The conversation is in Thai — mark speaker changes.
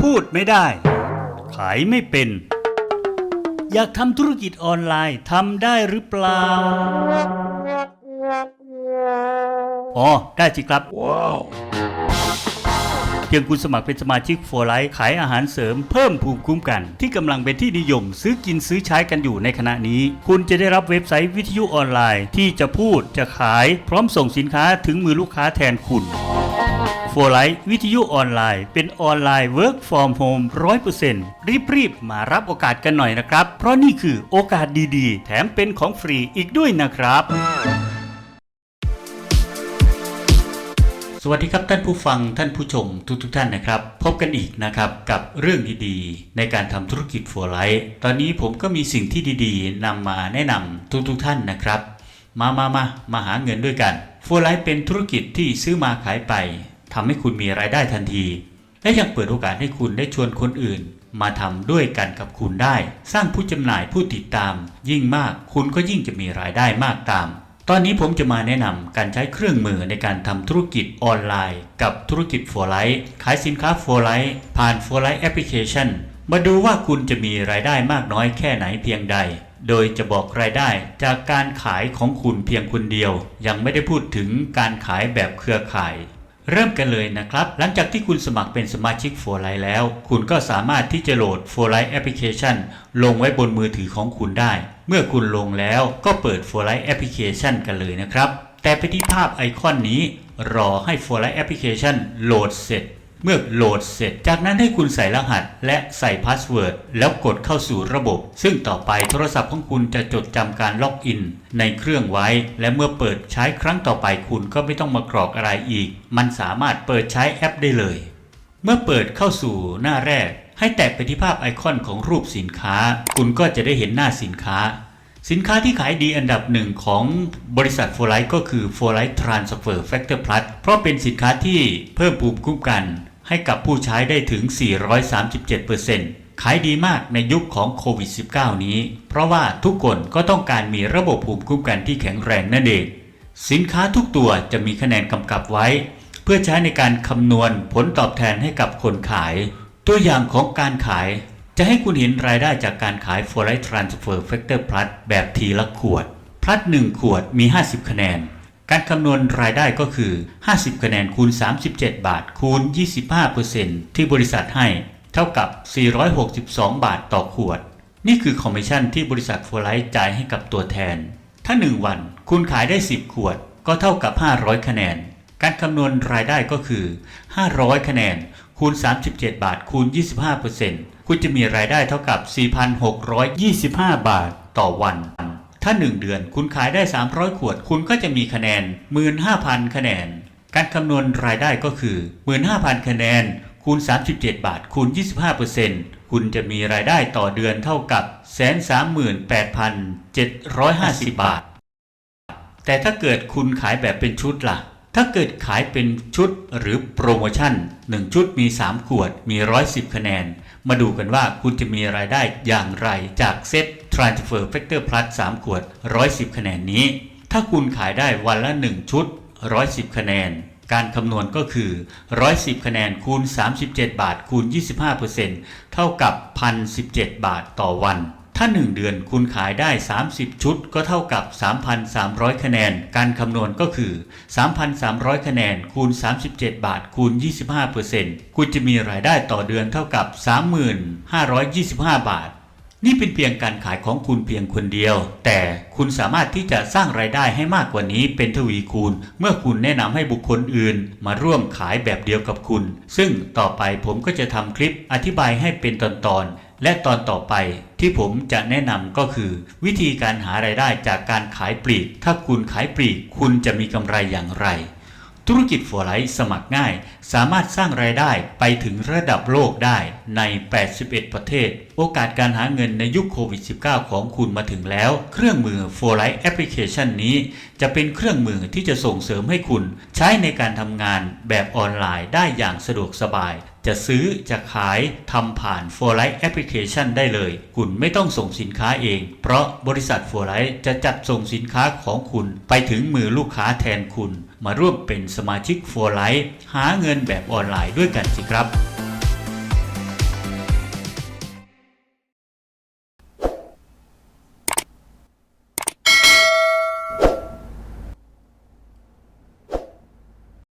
Speaker 1: พูดไม่ได้ ขายไม่เป็น อยากทำธุรกิจออนไลน์ทำได้หรือเปล่า อ๋อ ได้สิครับ เพียงคุณสมัครเป็นสมาชิกโฟไลท์ขายอาหารเสริมเพิ่มภูมิคุ้มกัน ที่กำลังเป็นที่นิยม ซื้อกินซื้อใช้กันอยู่ในขณะนี้ คุณจะได้รับเว็บไซต์วิทยุออนไลน์ ที่จะพูดจะขาย พร้อมส่งสินค้าถึงมือลูกค้าแทนคุณโฟไลท์วิทยุออนไลน์ เป็นออนไลน์ Work from Home 100%รีบๆ มารับโอกาสกันหน่อยนะครับ เพราะนี่คือโอกาสดีๆ แถมเป็นของฟรีอีกด้วยนะครับ สวัสดีครับท่านผู้ฟังท่านผู้ชมทุกทท่านนะครับ พบกันอีกนะครับกับเรื่องดีๆ ในการทำธุรกิจฟัวไลท์ตอนนี้ผมก็มีสิ่งที่ดีๆนำมาแนะนำทุกๆท่านนะครับ มามามามาหาเงินด้วยกันฟัวไลท์เป็นธุรกิจที่ซื้อมาขายไปทำให้คุณมีรายได้ทันที และยังเปิดโอกาสให้คุณได้ชวนคนอื่น มาทำด้วยกันกับคุณได้ สร้างผู้จำหน่ายผู้ติดตาม ยิ่งมากคุณก็ยิ่งจะมีรายได้มากตาม ตอนนี้ผมจะมาแนะนำการใช้เครื่องมือในการทำธุรกิจออนไลน์ กับธุรกิจ for Life ขายสินค้า for Life ผ่าน for Life Application มาดูว่าคุณจะมีรายได้มากน้อยแค่ไหนเพียงใด โดยจะบอกรายได้จากการขายของคุณเพียงคนเดียว ยังไม่ได้พูดถึงการขายแบบเครือข่าย เริ่มกันเลยนะครับ หลังจากที่คุณสมัครเป็นสมาชิก for Life แล้ว คุณก็สามารถที่จะโหลด for Life Application ลงไว้บนมือถือของคุณได้ เมื่อคุณลงแล้วก็เปิด for Life Application กันเลยนะครับ แต่ไปที่ภาพไอคอนนี้ รอให้ for Life Application โหลดเสร็จ เมื่อโหลดเสร็จ จากนั้นให้คุณใส่รหัส และใส่พาสเวิร์ดแล้วกดเข้าสู่ระบบ ซึ่งต่อไปโทรศัพท์ของคุณจะจดจำการล็อกอิน ในเครื่องไว้ และเมื่อเปิดใช้ครั้งต่อไปคุณก็ไม่ต้องมากรอกอะไรอีก มันสามารถเปิดใช้แอปได้เลย เมื่อเปิดเข้าสู่หน้าแรก ให้แตะไปที่ภาพไอคอนของรูปสินค้า คุณก็จะได้เห็นหน้าสินค้า สินค้าที่ขายดีอันดับหนึ่งของบริษัท f o r l i g h t ก็คือ f o r l i g h t Transfer Factor Plus เพราะเป็นสินค้าที่เพิ่มภูมิคุ้มกัน ให้กับผู้ใช้ได้ถึง 437%ขายดีมากในยุคของโควิด -19 นี้ เพราะว่าทุกคนก็ต้องการมีระบบภูมิคุ้มกันที่แข็งแรงนั่นเอง สินค้าทุกตัวจะมีคะแนนกำกับไว้ เพื่อใช้ในการคำนวณผลตอบแทนให้กับคนขาย ตัวอย่างของการขายจะให้คุณเห็นรายได้จากการขาย f o r i g h t Transfer Factor Plus แบบทีละขวด พลัด1ขวดมี 50 คะแนน การคำนวณรายได้ก็คือ 50 คะแนนคูณ 37 บาท คูณ 25%ที่บริษัทให้ เท่ากับ 462 บาทต่อขวด นี่คือคอมมิชชั่นที่บริษัท f o r l i g h t จ่ายให้กับตัวแทน ถ้า 1 วันคุณขายได้ 10 ขวด ก็เท่ากับ 500 คะแนน การคำนวณรายได้ก็คือ 500 คะแนน คูณ 37 บาท คูณ 25%คุณจะมีรายได้เท่ากับ 4,625 บาทต่อวัน ถ้า 1 เดือนคุณขายได้ 300 ขวด คุณก็จะมีคะแนน 15,000 คะแนน การคำนวณรายได้ก็คือ 15,000 คะแนน คูณ 37 บาท คูณ 25%คุณจะมีรายได้ต่อเดือนเท่ากับ 138,750 บาท แต่ถ้าเกิดคุณขายแบบเป็นชุดล่ะ ถ้าเกิดขายเป็นชุดหรือโปรโมชั่น 1 ชุดมี 3 ขวดมี 110 คะแนน มาดูกันว่าคุณจะมีรายได้อย่างไรจากเซต Transfer Factor Plus 3 ขวด 110 คะแนนนี้ ถ้าคุณขายได้วันละ 1 ชุด 110 คะแนน การคำนวณก็คือ 110 คะแนนคูณ 37 บาทคูณ 25%เท่ากับ 1,017 บาทต่อวัน ถ้า 1 เดือนคุณขายได้ 30 ชุด ก็เท่ากับ 3,300 คะแนน การคำนวณก็คือ 3,300 คะแนน คูณ 37 บาท คูณ 25%คุณจะมีรายได้ต่อเดือนเท่ากับ 3,525 บาท นี่เป็นเพียงการขายของคุณเพียงคนเดียว แต่คุณสามารถที่จะสร้างรายได้ให้มากกว่านี้เป็นทวีคูณ เมื่อคุณแนะนำให้บุคคลอื่น มาร่วมขายแบบเดียวกับคุณ ซึ่งต่อไปผมก็จะทำคลิปอธิบายให้เป็นตอนๆ และตอนต่อไปที่ผมจะแนะนำก็คือ วิธีการหารายได้จากการขายปลีก ถ้าคุณขายปลีก คุณจะมีกำไรอย่างไร ธุรกิจฟัวไลท์สมัครง่าย สามารถสร้างรายได้ไปถึงระดับโลกได้ใน 81 ประเทศ โอกาสการหาเงินในยุคโควิด -19 ของคุณมาถึงแล้ว เครื่องมือ For Life Application นี้ จะเป็นเครื่องมือที่จะส่งเสริมให้คุณ ใช้ในการทำงานแบบออนไลน์ได้อย่างสะดวกสบายจะซื้อจะขายทำผ่าน For Life Application ได้เลย คุณไม่ต้องส่งสินค้าเอง เพราะบริษัท For Life จะจัดส่งสินค้าของคุณ ไปถึงมือลูกค้าแทนคุณ มาร่วมเป็นสมาชิก For Life หาเงินแบบออนไลน์ด้วยกันสิครับ